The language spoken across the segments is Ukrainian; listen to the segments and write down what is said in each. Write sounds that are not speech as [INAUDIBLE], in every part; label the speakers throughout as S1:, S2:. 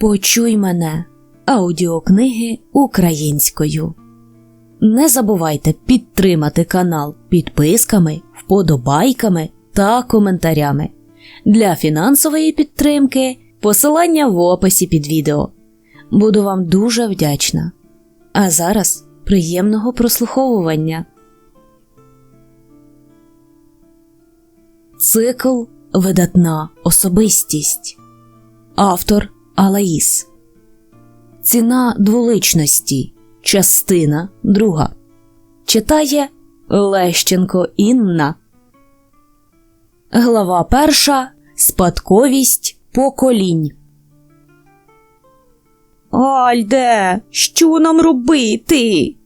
S1: Почуй мене аудіокниги українською. Не забувайте підтримати канал підписками, вподобайками та коментарями. Для фінансової підтримки посилання в описі під відео. Буду вам дуже вдячна. А зараз приємного прослуховування. Цикл Видатна особистість. Автор Алаїс. Ціна дволичності. Частина друга. Читає Лещенко Інна. Глава перша. Спадковість поколінь.
S2: Альде, що нам робити?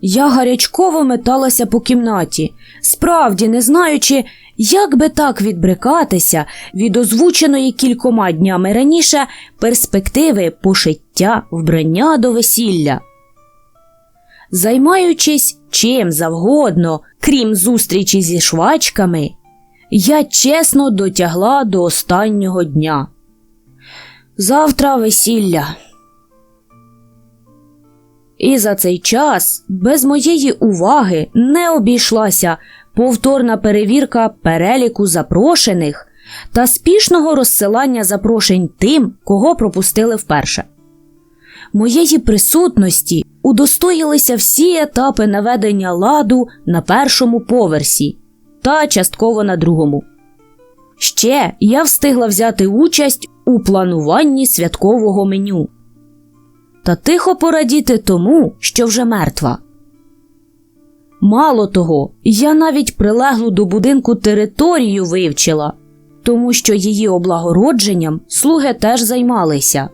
S1: Я гарячково металася по кімнаті, справді не знаючи, як би так відбрикатися від озвученої кількома днями раніше перспективи пошиття вбрання до весілля. Займаючись чим завгодно, крім зустрічі зі швачками, я чесно дотягла до останнього дня. Завтра весілля. І за цей час без моєї уваги не обійшлася повторна перевірка переліку запрошених та спішного розсилання запрошень тим, кого пропустили вперше. Моєї присутності удостоїлися всі етапи наведення ладу на першому поверсі та частково на другому. Ще я встигла взяти участь у плануванні святкового меню та тихо порадіти тому, що вже мертва. Мало того, я навіть прилеглу до будинку територію вивчила, тому що її облагородженням слуги теж займалися,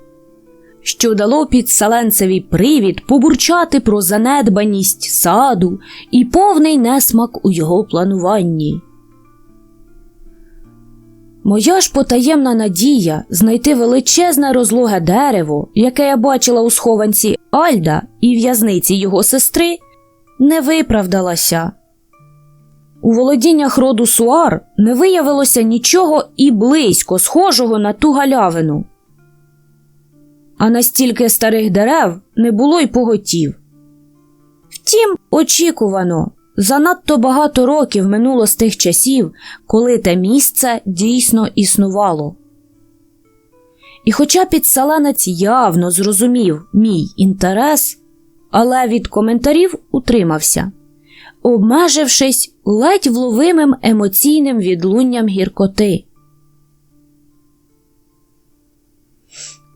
S1: що дало підселенцеві привід побурчати про занедбаність саду і повний несмак у його плануванні. Моя ж потаємна надія знайти величезне розлоге дерево, яке я бачила у схованці Альда і в'язниці його сестри, не виправдалася. У володіннях роду Суар не виявилося нічого і близько схожого на ту галявину. А настільки старих дерев не було й поготів. Втім, очікувано, занадто багато років минуло з тих часів, коли те місце дійсно існувало. І хоча підселенець явно зрозумів мій інтерес, але від коментарів утримався, обмежившись ледь вловимим емоційним відлунням гіркоти.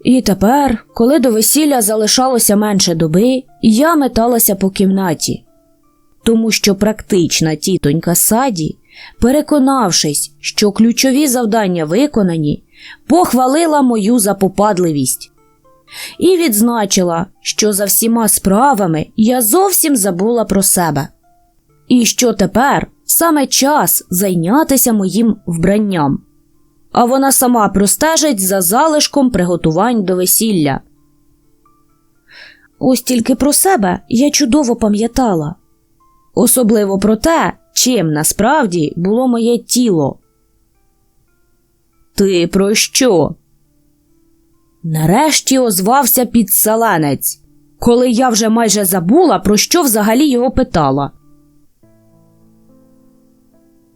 S1: І тепер, коли до весілля залишалося менше доби, я металася по кімнаті, тому що практична тітонька саді, переконавшись, що ключові завдання виконані, похвалила мою запопадливість і відзначила, що за всіма справами я зовсім забула про себе, і що тепер саме час зайнятися моїм вбранням. А вона сама простежить за залишком приготувань до весілля. Ось тільки про себе я чудово пам'ятала, особливо про те, чим насправді було моє тіло. Ти про що? Нарешті озвався підселенець, коли я вже майже забула, про що взагалі його питала.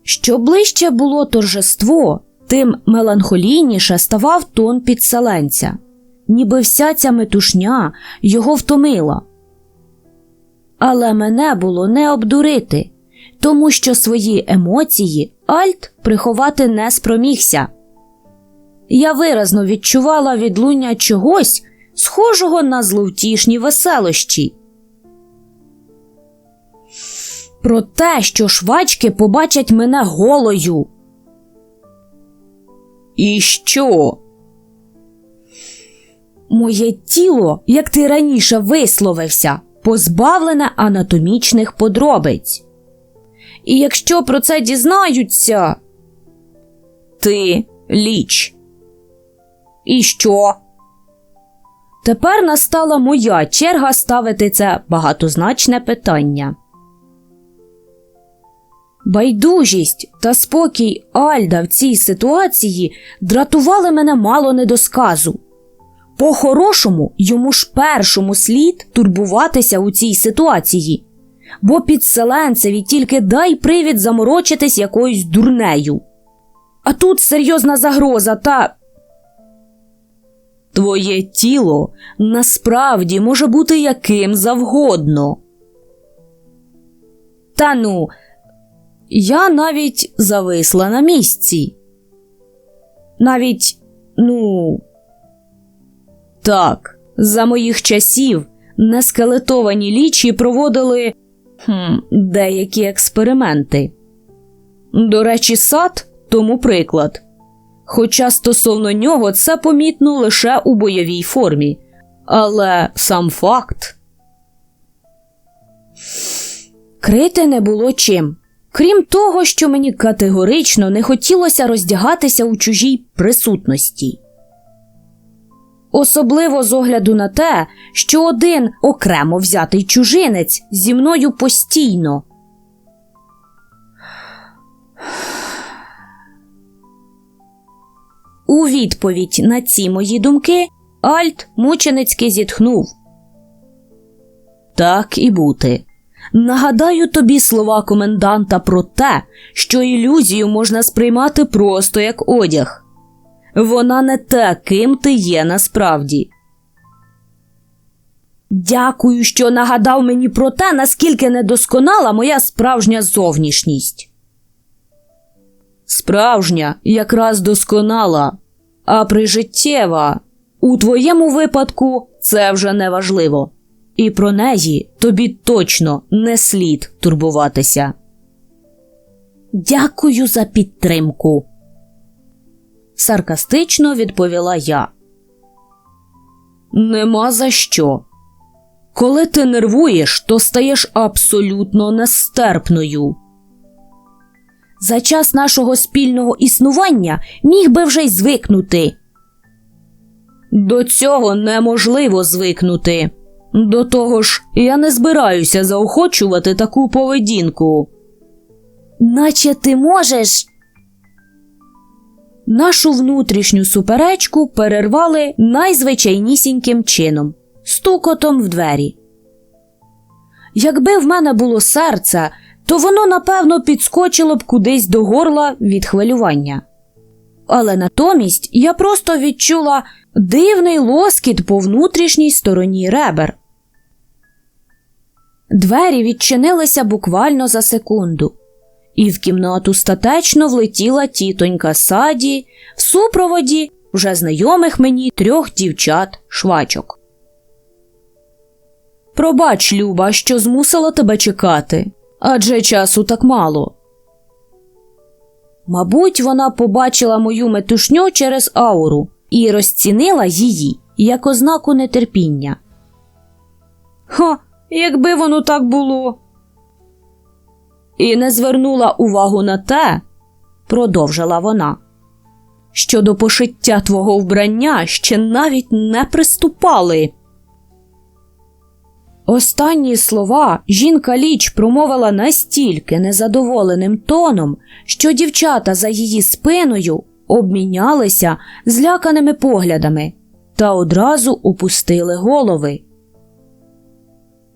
S1: Що ближче було торжество, тим меланхолійніше ставав тон підселенця, ніби вся ця метушня його втомила. Але мене було не обдурити, тому що свої емоції Альт приховати не спромігся. Я виразно відчувала відлуння чогось, схожого на зловтішні веселощі. Про те, що швачки побачать мене голою.
S2: І що?
S1: Моє тіло, як ти раніше висловився, позбавлене анатомічних подробиць. І якщо про це дізнаються,
S2: Ти ліч. І що?
S1: тепер настала моя черга ставити це багатозначне питання. Байдужість та спокій Альда в цій ситуації дратували мене мало не до сказу. По-хорошому, йому ж першому слід турбуватися у цій ситуації, бо підселенцеві тільки дай привід заморочитись якоюсь дурнею. А тут серйозна загроза та. Твоє тіло насправді може бути яким завгодно. Та ну, я навіть зависла на місці. Навіть, ну. Так, за моїх часів нескелетовані лічі проводили хм, деякі експерименти. До речі, сад тому приклад. Хоча стосовно нього це помітно лише у бойовій формі. Але сам факт. Крити не було чим. Крім того, що мені категорично не хотілося роздягатися у чужій присутності. Особливо з огляду на те, що один окремо взятий чужинець зі мною постійно. У відповідь на ці мої думки Альт мученицьки зітхнув. Так і бути. Нагадаю тобі слова коменданта про те, що ілюзію можна сприймати просто як одяг. Вона не те, ким ти є насправді. Дякую, що нагадав мені про те, наскільки недосконала моя справжня зовнішність. Справжня якраз досконала, а прижиттєва. У твоєму випадку це вже не важливо. І про неї тобі точно не слід турбуватися. Дякую за підтримку. Саркастично відповіла я. Нема за що. Коли ти нервуєш, то стаєш абсолютно нестерпною. За час нашого спільного існування міг би вже й звикнути. До цього неможливо звикнути. До того ж, я не збираюся заохочувати таку поведінку. Наче ти можеш. Нашу внутрішню суперечку перервали найзвичайнісіньким чином стукотом в двері. Якби в мене було серце, то воно напевно підскочило б кудись до горла від хвилювання. Але натомість я просто відчула дивний лоскіт по внутрішній стороні ребер. Двері відчинилися буквально за секунду, і в кімнату статечно влетіла тітонька саді в супроводі вже знайомих мені трьох дівчат швачок. Пробач, Люба, що змусила тебе чекати, адже часу так мало. Мабуть, вона побачила мою метушню через ауру і розцінила її як ознаку нетерпіння. Ха, якби воно так було. І не звернула увагу на те, продовжила вона, що до пошиття твого вбрання ще навіть не приступали. Останні слова жінка ліч промовила настільки незадоволеним тоном, що дівчата за її спиною обмінялися зляканими поглядами та одразу опустили голови.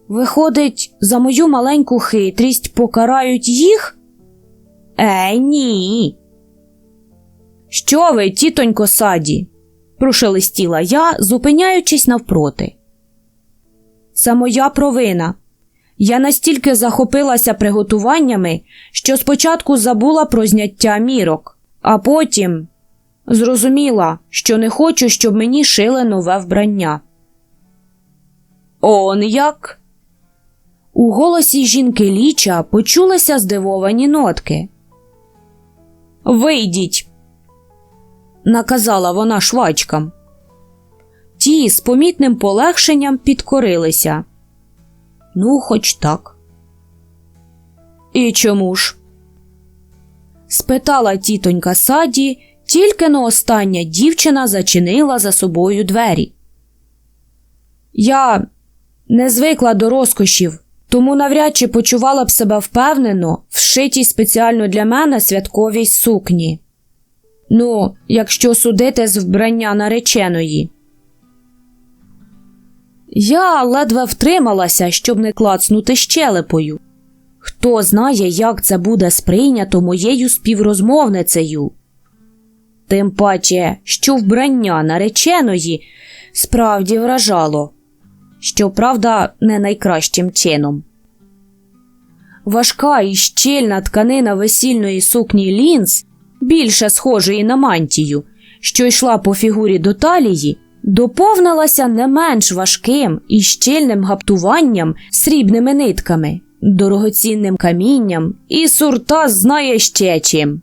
S1: Виходить, за мою маленьку хитрість покарають їх? Е, ні. Що ви, тітонько саді? прошелестіла я, зупиняючись навпроти. Це моя провина. Я настільки захопилася приготуваннями, що спочатку забула про зняття мірок, а потім зрозуміла, що не хочу, щоб мені шили нове вбрання. Он як? У голосі жінки ліча почулися здивовані нотки. Вийдіть, наказала вона швачкам. Ті з помітним полегшенням підкорилися. Ну, хоч так. І чому ж? спитала тітонька саді, тільки но остання дівчина зачинила за собою двері. Я не звикла до розкошів, тому навряд чи почувала б себе впевнено в шитій спеціально для мене святковій сукні. Ну, якщо судити з вбрання нареченої. Я ледве втрималася, щоб не клацнути щелепою. Хто знає, як це буде сприйнято моєю співрозмовницею. Тим паче, що вбрання нареченої справді вражало, щоправда, не найкращим чином. Важка і щільна тканина весільної сукні лінз, більше схожої на мантію, що йшла по фігурі до талії, доповнилася не менш важким і щільним гаптуванням срібними нитками, дорогоцінним камінням і сурта знає ще чим.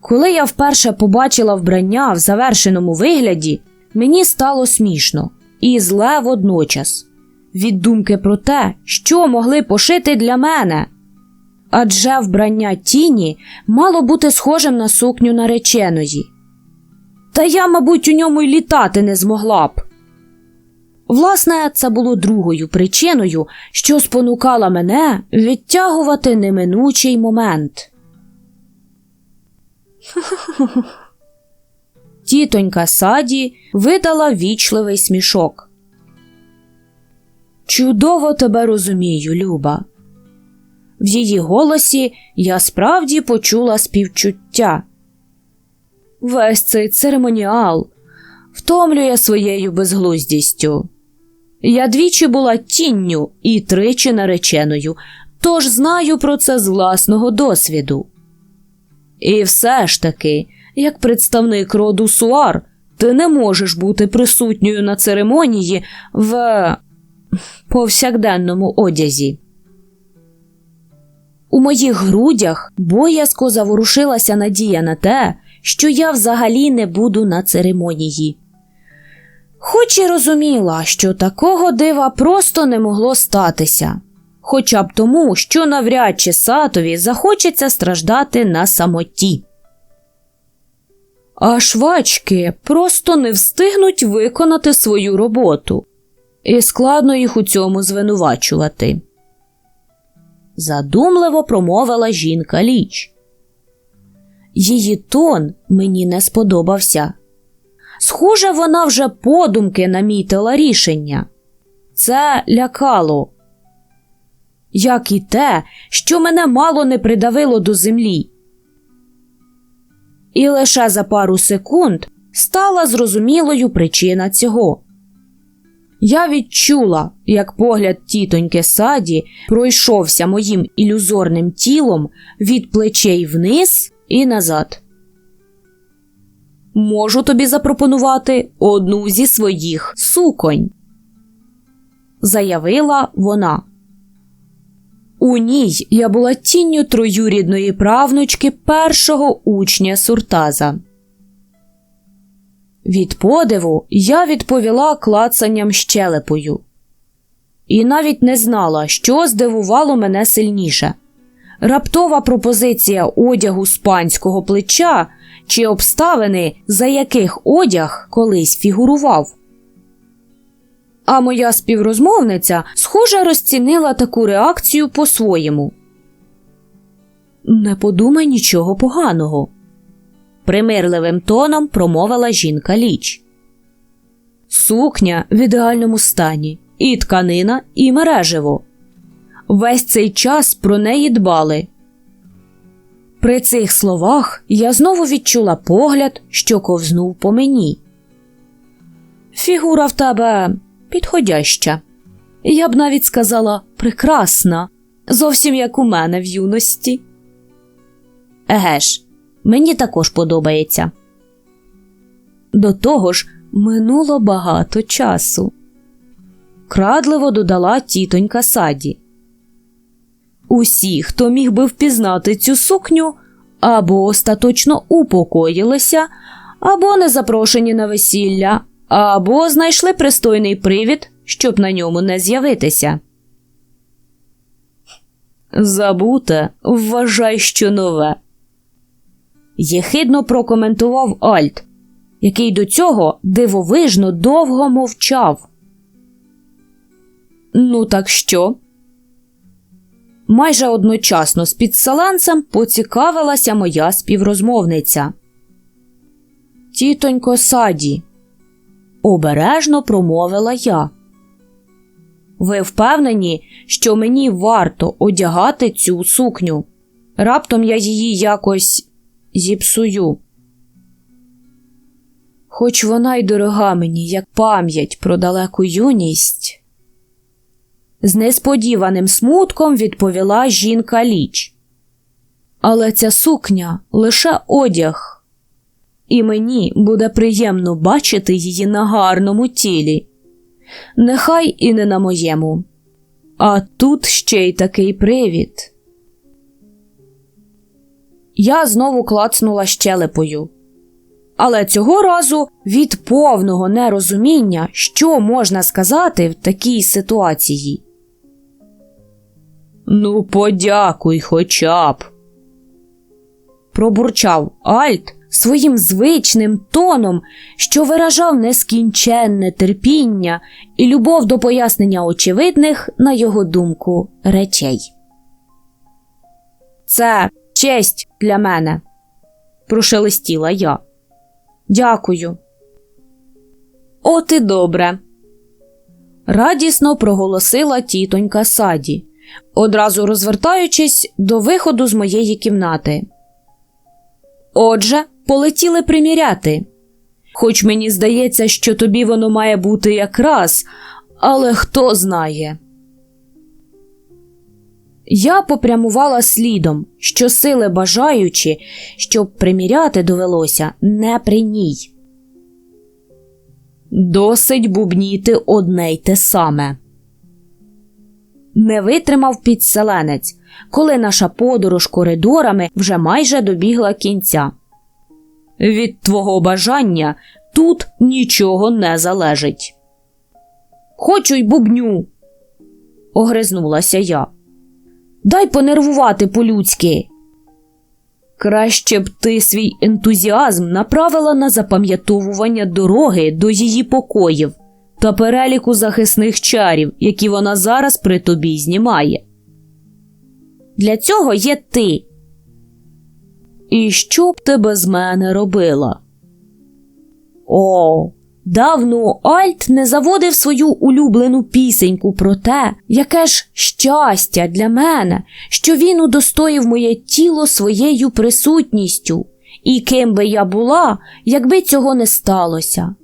S1: Коли я вперше побачила вбрання в завершеному вигляді, мені стало смішно і зле водночас від думки про те, що могли пошити для мене. Адже вбрання тіні мало бути схожим на сукню нареченої. Та я, мабуть, у ньому й літати не змогла б. Власне, це було другою причиною, що спонукала мене відтягувати неминучий момент. [LAUGHS] Тітонька Саді видала вічливий смішок. Чудово тебе розумію, Люба. В її голосі я справді почула співчуття. Весь цей церемоніал втомлює своєю безглуздістю. Я двічі була тінню і тричі нареченою, тож знаю про це з власного досвіду. І все ж таки, як представник роду Суар, ти не можеш бути присутньою на церемонії в повсякденному одязі. У моїх грудях боязко заворушилася надія на те, що я взагалі не буду на церемонії. Хоч і розуміла, що такого дива просто не могло статися, хоча б тому, що навряд чи сатові захочеться страждати на самоті. А швачки просто не встигнуть виконати свою роботу, і складно їх у цьому звинувачувати. Задумливо промовила жінка ліч. Її тон мені не сподобався. Схоже, вона вже подумки намітила рішення. Це лякало, як і те, що мене мало не придавило до землі. І лише за пару секунд стала зрозумілою причина цього. Я відчула, як погляд тітоньки саді пройшовся моїм ілюзорним тілом від плечей вниз і назад. Можу тобі запропонувати одну зі своїх суконь, заявила вона. У ній я була тінню троюрідної правнучки першого учня Суртаза. Від подиву я відповіла клацанням щелепою. І навіть не знала, що здивувало мене сильніше раптова пропозиція одягу з панського плеча чи обставини, за яких одяг колись фігурував. А моя співрозмовниця, схоже, розцінила таку реакцію по-своєму. Не подумай нічого поганого, примирливим тоном промовила жінка ліч. Сукня в ідеальному стані, і тканина, і мережево. Весь цей час про неї дбали. При цих словах я знову відчула погляд, що ковзнув по мені. Фігура в тебе підходяща. Я б навіть сказала прекрасна, зовсім як у мене в юності. Еге ж, мені також подобається. До того ж, минуло багато часу. Крадливо додала тітонька саді. Усі, хто міг би впізнати цю сукню, або остаточно упокоїлися, або не запрошені на весілля, або знайшли пристойний привід, щоб на ньому не з'явитися. Забуте, вважай, що нове. Єхидно прокоментував Альт, який до цього дивовижно довго мовчав. Ну, так що? Майже одночасно з підселенцем поцікавилася моя співрозмовниця. Тітонько саді, обережно промовила я. Ви впевнені, що мені варто одягати цю сукню? Раптом я її якось зіпсую. Хоч вона й дорога мені, як пам'ять про далеку юність. З несподіваним смутком відповіла жінка ліч. Але ця сукня лише одяг, і мені буде приємно бачити її на гарному тілі. Нехай і не на моєму. А тут ще й такий привід. Я знову клацнула щелепою. Але цього разу від повного нерозуміння, що можна сказати в такій ситуації. Ну, подякуй хоча б. Пробурчав Альт своїм звичним тоном, що виражав нескінченне терпіння і любов до пояснення очевидних, на його думку, речей. Це честь для мене, прошелестіла я. Дякую. От і добре. Радісно проголосила тітонька саді, одразу розвертаючись до виходу з моєї кімнати. Отже, полетіли приміряти. Хоч мені здається, що тобі воно має бути якраз, але хто знає. Я попрямувала слідом, щосили бажаючи, щоб приміряти довелося не при ній. Досить бубніти одне й те саме. Не витримав підселенець, коли наша подорож коридорами вже майже добігла кінця. Від твого бажання тут нічого не залежить. Хочу й бубню, огризнулася я. Дай понервувати по-людськи. Краще б ти свій ентузіазм направила на запам'ятовування дороги до її покоїв та переліку захисних чарів, які вона зараз при тобі знімає. Для цього є ти. І що б ти без мене робила? О, давно Альт не заводив свою улюблену пісеньку про те, яке ж щастя для мене, що він удостоїв моє тіло своєю присутністю, і ким би я була, якби цього не сталося.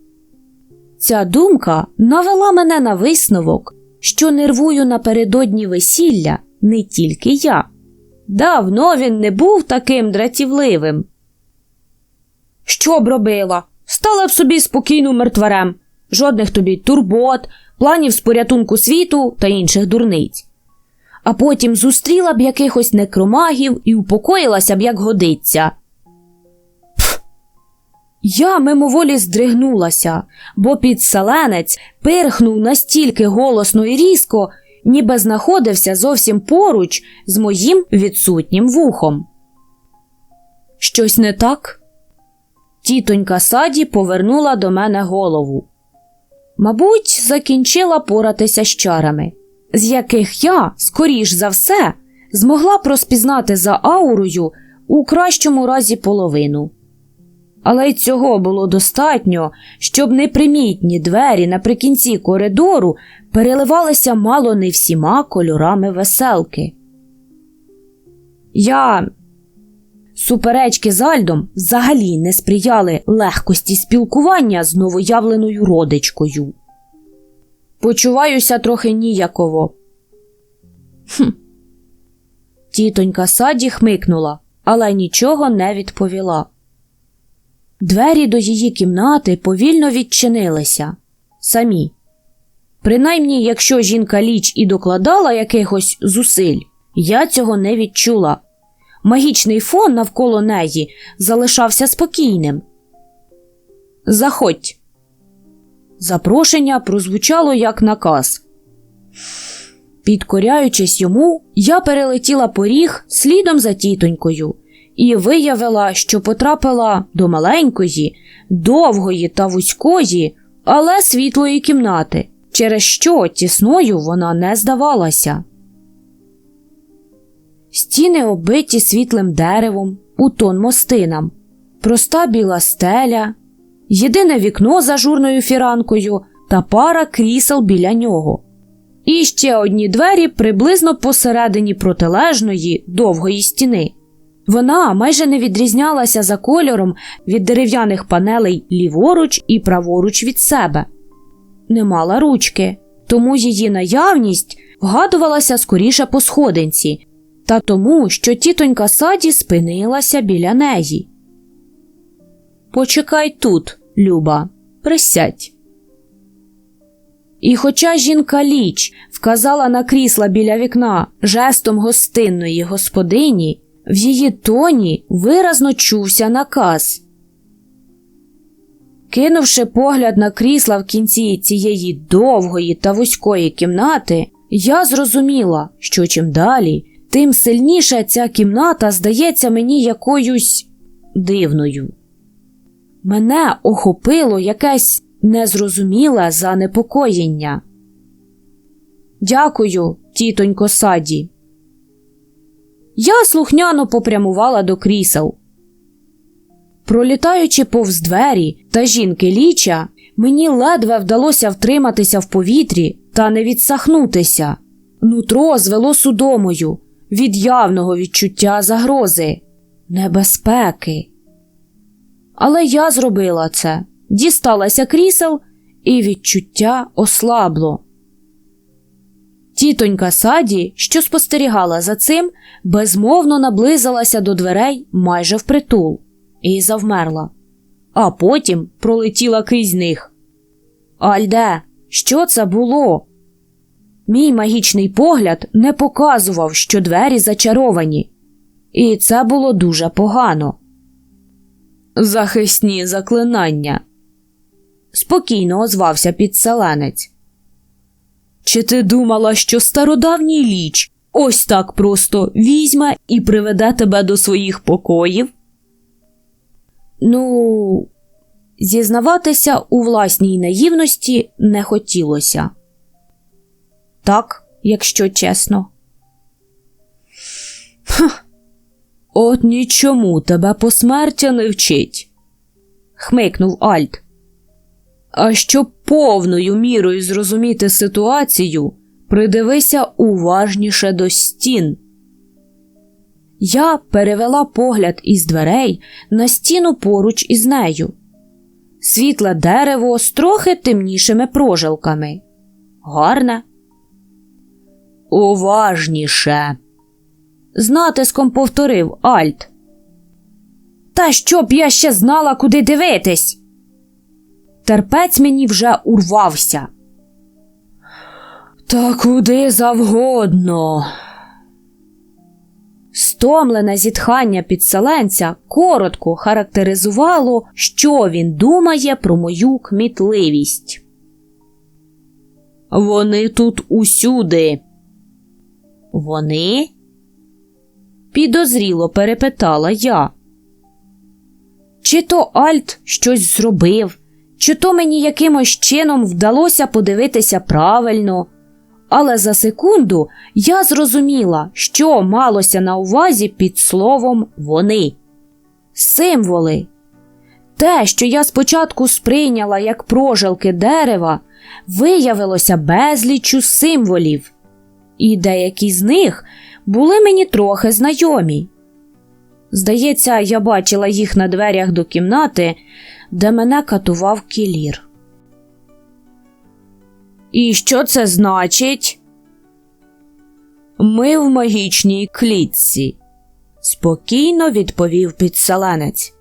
S1: Ця думка навела мене на висновок, що нервую напередодні весілля не тільки я. Давно він не був таким дратівливим. Що б робила? Стала б собі спокійно мертварем, жодних тобі турбот, планів з порятунку світу та інших дурниць. А потім зустріла б якихось некромагів і упокоїлася б, як годиться. Я мимоволі здригнулася, бо підселенець пирхнув настільки голосно і різко, ніби знаходився зовсім поруч з моїм відсутнім вухом. Щось не так? Тітонька саді повернула до мене голову. Мабуть, закінчила поратися з чарами, з яких я, скоріш за все, змогла б розпізнати за аурою у кращому разі половину. Але й цього було достатньо, щоб непримітні двері наприкінці коридору переливалися мало не всіма кольорами веселки. Я Суперечки з Альдом взагалі не сприяли легкості спілкування з новоявленою родичкою. Почуваюся трохи ніяково. Хм. Тітонька саді хмикнула, але нічого не відповіла. Двері до її кімнати повільно відчинилися самі. Принаймні, якщо жінка ліч і докладала якихось зусиль, я цього не відчула. Магічний фон навколо неї залишався спокійним. Заходь. Запрошення прозвучало як наказ. Підкоряючись йому, я перелетіла поріг слідом за тітонькою і виявила, що потрапила до маленької, довгої та вузької, але світлої кімнати, через що тісною вона не здавалася. Стіни оббиті світлим деревом, у тон мостинам, проста біла стеля, єдине вікно з ажурною фіранкою та пара крісел біля нього. І ще одні двері приблизно посередині протилежної довгої стіни. Вона майже не відрізнялася за кольором від дерев'яних панелей ліворуч і праворуч від себе. Не мала ручки, тому її наявність вгадувалася скоріше по сходинці, та тому, що тітонька саді спинилася біля неї. Почекай тут, Люба, присядь. І хоча жінка ліч вказала на крісла біля вікна жестом гостинної господині, в її тоні виразно чувся наказ. Кинувши погляд на крісла в кінці цієї довгої та вузької кімнати, я зрозуміла, що чим далі, тим сильніше ця кімната здається мені якоюсь дивною. Мене охопило якесь незрозуміле занепокоєння. Дякую, тітонько саді. Я слухняно попрямувала до крісел. Пролітаючи повз двері та жінки ліча, мені ледве вдалося втриматися в повітрі та не відсахнутися. Нутро звело судомою від явного відчуття загрози, небезпеки. Але я зробила це, дісталася крісел, і відчуття ослабло. Тітонька саді, що спостерігала за цим, безмовно наблизилася до дверей майже впритул і завмерла, а потім пролетіла крізь них. Альде, що це було? Мій магічний погляд не показував, що двері зачаровані, і це було дуже погано. Захисні заклинання, спокійно озвався підселенець. Чи ти думала, що стародавній ліч ось так просто візьме і приведе тебе до своїх покоїв? Ну, зізнаватися у власній наївності не хотілося. Так, якщо чесно. Ха, от нічому тебе посмертя не вчить, хмикнув Альт. А щоб повною мірою зрозуміти ситуацію, придивися уважніше до стін. Я перевела погляд із дверей на стіну поруч із нею. Світле дерево з трохи темнішими прожилками. Гарне. Уважніше. З натиском повторив Альт. Та щоб я ще знала, куди дивитись. Терпець мені вже урвався. Та куди завгодно. Стомлене зітхання підселенця коротко характеризувало, що він думає про мою кмітливість. Вони тут усюди. Вони? Підозріло перепитала я. Чи то Альт щось зробив, чи то мені якимось чином вдалося подивитися правильно. Але за секунду я зрозуміла, що малося на увазі під словом вони. Символи. Те, що я спочатку сприйняла як прожилки дерева, виявилося безліччю символів, і деякі з них були мені трохи знайомі. Здається, я бачила їх на дверях до кімнати, де мене катував кілір. І що це значить? Ми в магічній клітці, спокійно відповів підселенець.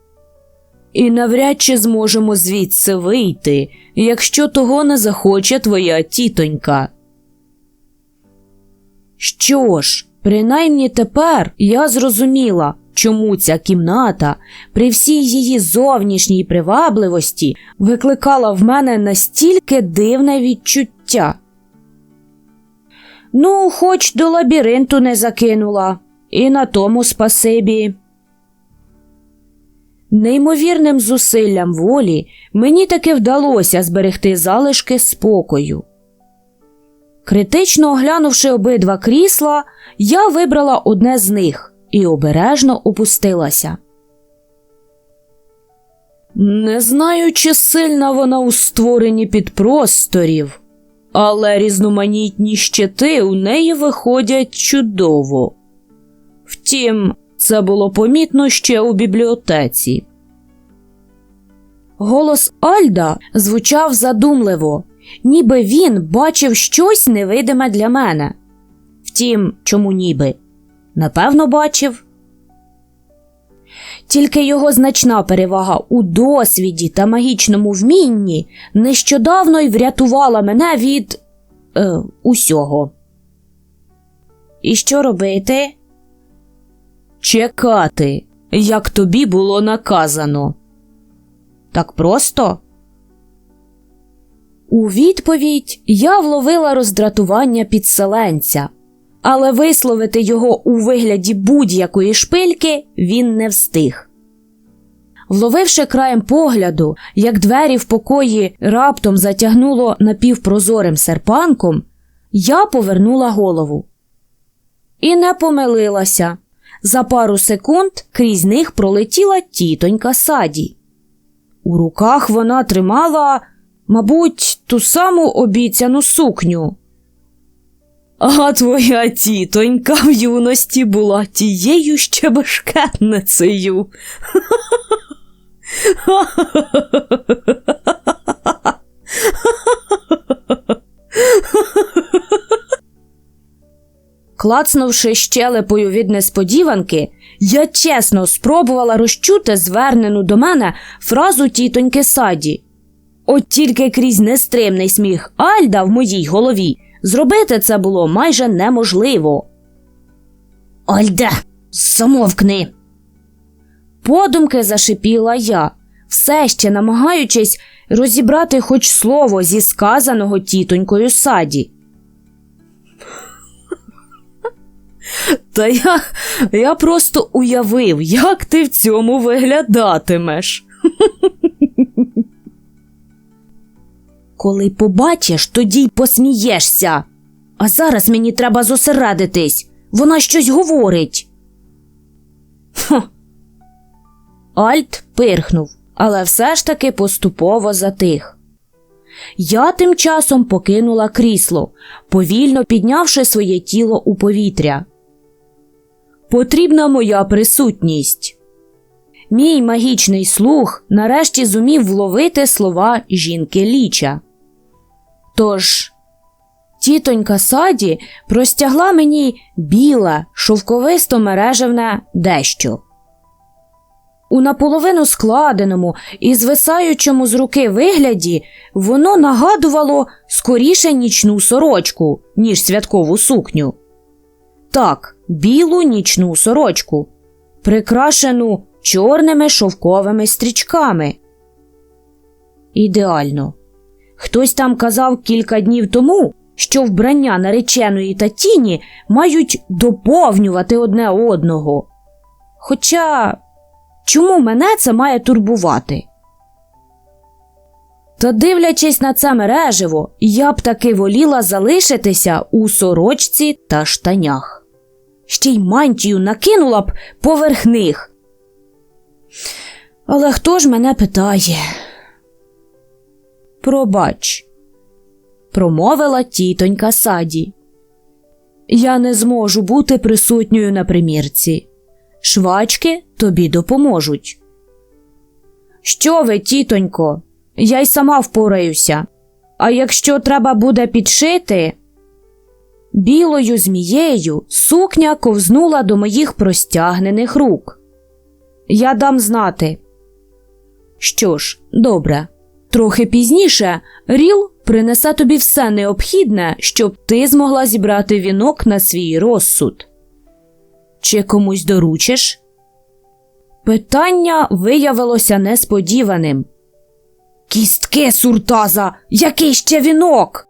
S1: І навряд чи зможемо звідси вийти, якщо того не захоче твоя тітонька. Що ж, принаймні тепер я зрозуміла, чому ця кімната при всій її зовнішній привабливості викликала в мене настільки дивне відчуття. Ну, хоч до лабіринту не закинула, і на тому спасибі. Неймовірним зусиллям волі мені таки вдалося зберегти залишки спокою. Критично оглянувши обидва крісла, я вибрала одне з них і обережно опустилася. Не знаю, чи сильна вона у створенні підпросторів, але різноманітні щити у неї виходять чудово. Втім, це було помітно ще у бібліотеці. Голос Альда звучав задумливо, ніби він бачив щось невидиме для мене. Втім, чому ніби? Напевно, бачив. Тільки його значна перевага у досвіді та магічному вмінні нещодавно й врятувала мене від е, усього. І що робити? Чекати, як тобі було наказано. Так просто? У відповідь я вловила роздратування підселенця, але висловити його у вигляді будь-якої шпильки він не встиг. Вловивши краєм погляду, як двері в покої раптом затягнуло напівпрозорим серпанком, я повернула голову. І не помилилася. За пару секунд крізь них пролетіла тітонька саді. У руках вона тримала, мабуть, ту саму обіцяну сукню. А твоя тітонька в юності була тією ще бешкетницею. Клацнувши щелепою від несподіванки, я чесно спробувала розчути звернену до мене фразу тітоньки саді. От тільки крізь нестримний сміх Альда в моїй голові зробити це було майже неможливо. Альда, замовкни. Подумки зашипіла я, все ще намагаючись розібрати хоч слово зі сказаного тітонькою саді. Та я, я просто уявив, як ти в цьому виглядатимеш. Коли побачиш, тоді й посмієшся. А зараз мені треба зосередитись. Вона щось говорить. Хм. Альт пирхнув, але все ж таки поступово затих. Я тим часом покинула крісло, повільно піднявши своє тіло у повітря. Потрібна моя присутність. Мій магічний слух нарешті зумів вловити слова жінки ліча. Тож, тітонька саді простягла мені біле, шовковисто мережевне дещо. У наполовину складеному і звисаючому з руки вигляді воно нагадувало скоріше нічну сорочку, ніж святкову сукню. Так, білу нічну сорочку, прикрашену чорними шовковими стрічками. Ідеально. Хтось там казав кілька днів тому, що вбрання нареченої та тіні мають доповнювати одне одного. Хоча чому мене це має турбувати? Та дивлячись на це мереживо, я б таки воліла залишитися у сорочці та штанях. Ще й мантію накинула б поверх них. Але хто ж мене питає? Пробач, промовила тітонька саді. Я не зможу бути присутньою на примірці. Швачки тобі допоможуть. Що ви, тітонько? Я й сама впораюся. А якщо треба буде підшити. Білою змією сукня ковзнула до моїх простягнених рук. Я дам знати. Що ж, добре. Трохи пізніше Ріл принесе тобі все необхідне, щоб ти змогла зібрати вінок на свій розсуд. Чи комусь доручиш? Питання виявилося несподіваним. Кістки, суртаза, який ще вінок?